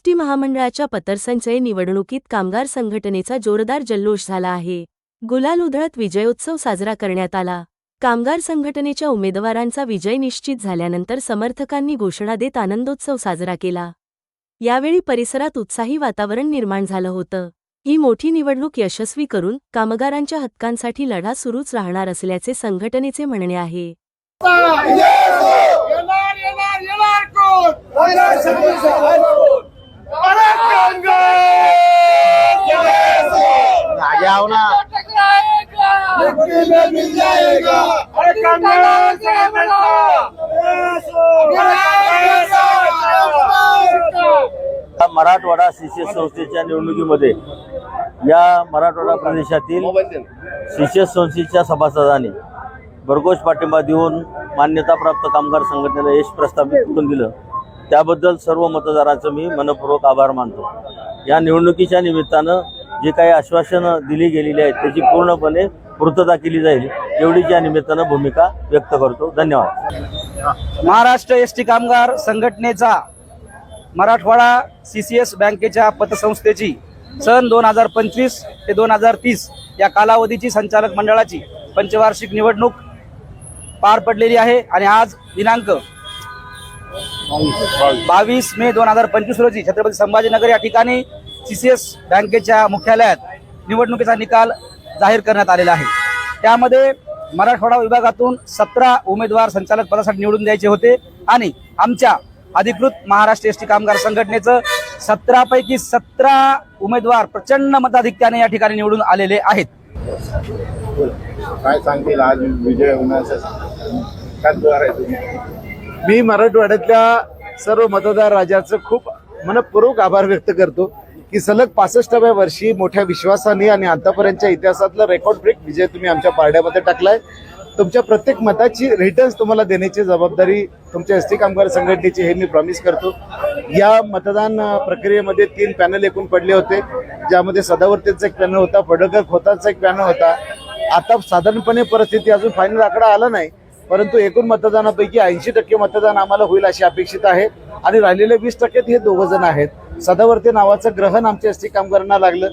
ST महामंडळाच्या पतरसंचय निवडणुकीत कामगार संघटनेचा जोरदार जल्लोष झाला आहे. गुलाल उधळत विजयोत्सव साजरा करण्यात आला. कामगार संघटनेच्या उमेदवारांचा विजय निश्चित झाल्यानंतर समर्थकांनी घोषणा देत आनंदोत्सव साजरा केला. यावेळी परिसरात उत्साही वातावरण निर्माण झालं होतं. ही मोठी निवडणूक यशस्वी करून कामगारांच्या हक्कांसाठी लढा सुरूच राहणार असल्याचे संघटनेचे म्हणणे आहे. येणार येणार येणार कोण अरे आगे आओ ना नक्की में मिल जाएगा। अरे से मराठवाडा शिष्य संस्थेच्या निवडणुकीमध्ये या मराठवाडा प्रदेशातील शिष्य संस्थेच्या सभासदांनी भरघोष पाठिंबा देऊन मान्यताप्राप्त कामगार संघटनेला यश प्रस्थापित करून दिलं. त्याबद्दल सर्व मतदारांचं मी मनपूर्वक आभार मानतो. या निवडणुकीच्या निमित्तानं जे काही आश्वासनं दिली गेलेली आहेत त्याची पूर्णपणे पूर्तता केली जाईल एवढीच या निमित्तानं भूमिका व्यक्त करतो. धन्यवाद. महाराष्ट्र एस टी कामगार संघटनेचा मराठवाडा सी सी एस बँकेच्या पतसंस्थेची सन दोन हजार पंचवीस ते दोन हजार तीस या कालावधीची संचालक मंडळाची पंचवार्षिक निवडणूक पार पडलेली आहे आणि आज दिनांक बावीस मे दोन हजार पंचवीस रोजी छत्रपती संभाजीनगर या ठिकाणी सी सी एस बँकेच्या मुख्यालयात निवडणुकीचा निकाल जाहीर करण्यात आलेला आहे. त्यामध्ये मराठवाडा विभागातून सतरा उमेदवार संचालक पदासाठी निवडून द्यायचे होते आणि आमच्या अधिकृत महाराष्ट्र एस टी कामगार संघटनेचं सतरा पैकी सतरा उमेदवार प्रचंड मताधिक्याने या ठिकाणी निवडून आलेले आहेत. काय सांगतील आज विजय मी मराठवाड्यातल्या सर्व मतदार राजाचं खूप मनपूर्वक आभार व्यक्त करतो. की सलग पासष्टाव्या वर्षी मोठ्या विश्वासाने आणि आतापर्यंतच्या इतिहासातला रेकॉर्ड ब्रेक विजय तुम्ही आमच्या पारड्यामध्ये टाकलाय. तुमच्या प्रत्येक मताची रिटर्न्स तुम्हाला देण्याची जबाबदारी तुमच्या एस टी कामगार संघटनेची हे मी प्रॉमिस करतो. या मतदान प्रक्रियेमध्ये तीन पॅनल एकूण पडले होते. ज्यामध्ये सदावर्तीचा एक पॅनल होता पडळकर खोताचा एक पॅनल होता. आता साधारणपणे परिस्थिती अजून फायनल आकडा आला नाही परंतु एकूण मतदानापैकी ऐंशी टक्के मतदान आम्हाला होईल अशी अपेक्षित आहे. आणि राहिलेले वीस टक्के हे दोघं जण आहेत. सदावर्ती नावाचं ग्रहण आमच्या एस टी कामगारांना लागलं.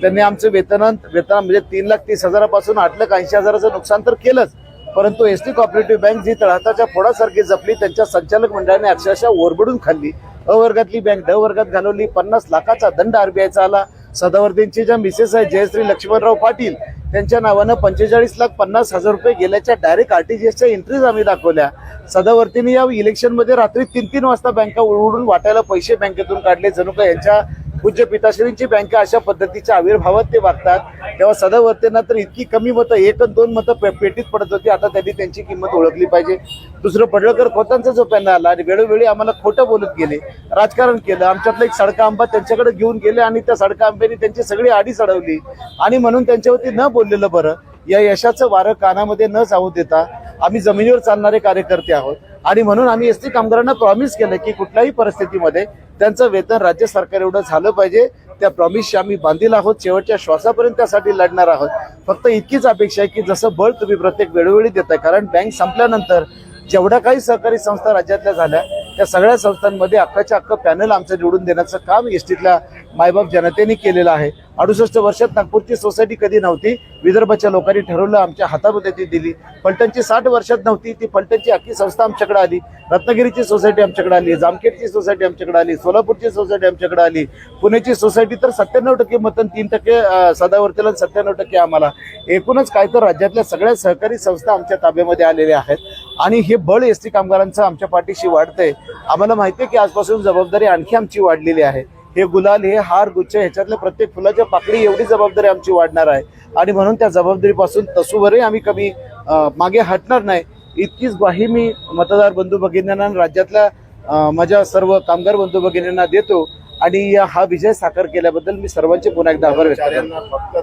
त्यांनी आमचं वेतन वेतन म्हणजे तीन लाख तीस हजारापासून आठ लाख ऐंशी हजाराचं नुकसान तर केलंच. परंतु एस टी कॉपरेटिव्ह बँक जी तळहाताच्या फोडासारखी जपली त्यांच्या संचालक मंडळाने अक्षरशः ओरबडून खाल्ली. अ वर्गातली बँक ड वर्गात घालवली पन्नास लाखाचा दंड आरबीआयचा आला. सदावर्तींची ज्या मिसेस आहेत जयश्री लक्ष्मणराव पाटील त्यांच्या नावानं पंचेचाळीस लाख पन्नास हजार रुपये गेल्याच्या डायरेक्ट आरटीजीएसच्या एंट्रीज आम्ही दाखवल्या. सदावर्तींनी या इलेक्शनमध्ये रात्री तीन तीन वाजता बँका उडून वाटायला पैसे बँकेतून काढले. जणू का यांच्या पूज्य पिताश्रींची बँका अशा पद्धतीच्या आविर्भावात ते वागतात. तेव्हा सदावर्तेंना तर इतकी कमी मतं एक दोन मतं पे- पेटीत पडत होती. आता त्यांनी त्यांची किंमत ओळखली पाहिजे. दुसरं पडळकर खोतांचा जो पॅनल आला आणि वेळोवेळी आम्हाला खोटं बोलत गेले राजकारण केलं आमच्यातलं एक सडका आंबा त्यांच्याकडे घेऊन गेले आणि त्या सडका आंब्याने त्यांची सगळी आडी चढवली. आणि म्हणून त्यांच्यावरती न बोललेलं बरं या यशाचं वारं कानामध्ये न जाऊ देता आम्ही जमिनीवर चालणारे कार्यकर्ते आहोत. आणि म्हणून आम्ही एस टी कामगारांना प्रॉमिस केलं की कुठल्याही परिस्थितीमध्ये त्यांचं वेतन राज्य सरकार एवढं झालं पाहिजे. त्या प्रॉमिसशी आम्ही बांधील आहोत. शेवटच्या श्वासापर्यंत त्यासाठी लढणार आहोत. फक्त इतकीच अपेक्षा आहे की जसं बळ तुम्ही प्रत्येक वेळोवेळी देताय कारण बँक संपल्यानंतर जेवढ्या काही सहकारी संस्था राज्यातल्या झाल्या त्या सगळ्या संस्थांमध्ये अख्खाच्या अख्खं पॅनल आमचं निवडून देण्याचं काम एसटीतल्या मायबाप जनतेने केलेलं आहे. अडुसष्ट वर्षात नागपूरची सोसायटी कधी नव्हती विदर्भाच्या लोकांनी ठरवलं आमच्या हातामध्ये ती दिली. फलटणची साठ वर्षात नव्हती ती फलटणची अख्खी संस्था आमच्याकडे आली. रत्नागिरीची सोसायटी आमच्याकडे आली जामखेडची सोसायटी आमच्याकडे आली सोलापूरची सोसायटी आमच्याकडे आली. पुण्याची सोसायटी तर सत्त्याण्णव टक्के मतन तीन टक्के सदावर्तीला सत्त्याण्णव टक्के आम्हाला. एकूणच काय तर राज्यातल्या सगळ्या सहकारी संस्था आमच्या ताब्यामध्ये आलेल्या आहेत. आणि हे बळ एस टी कामगारांचं आमच्या पाठीशी वाढतंय. आम्हाला माहिती आहे की आजपासून जबाबदारी आणखी आमची वाढलेली आहे. हे गुलाल हे हार गुच्छ ह्याच्यातल्या प्रत्येक फुलाच्या पाकळी एवढी जबाबदारी आमची वाढणार आहे. आणि म्हणून त्या जबाबदारीपासून तसूवरही आम्ही कमी मागे हटणार नाही. इतकीच ग्वाही मी मतदार बंधू भगिनींना आणि राज्यातल्या माझ्या सर्व कामगार बंधू भगिनींना देतो. आणि हा विजय साकार केल्याबद्दल मी सर्वांचे पुन्हा एकदा आभार व्यक्त करतो. फक्त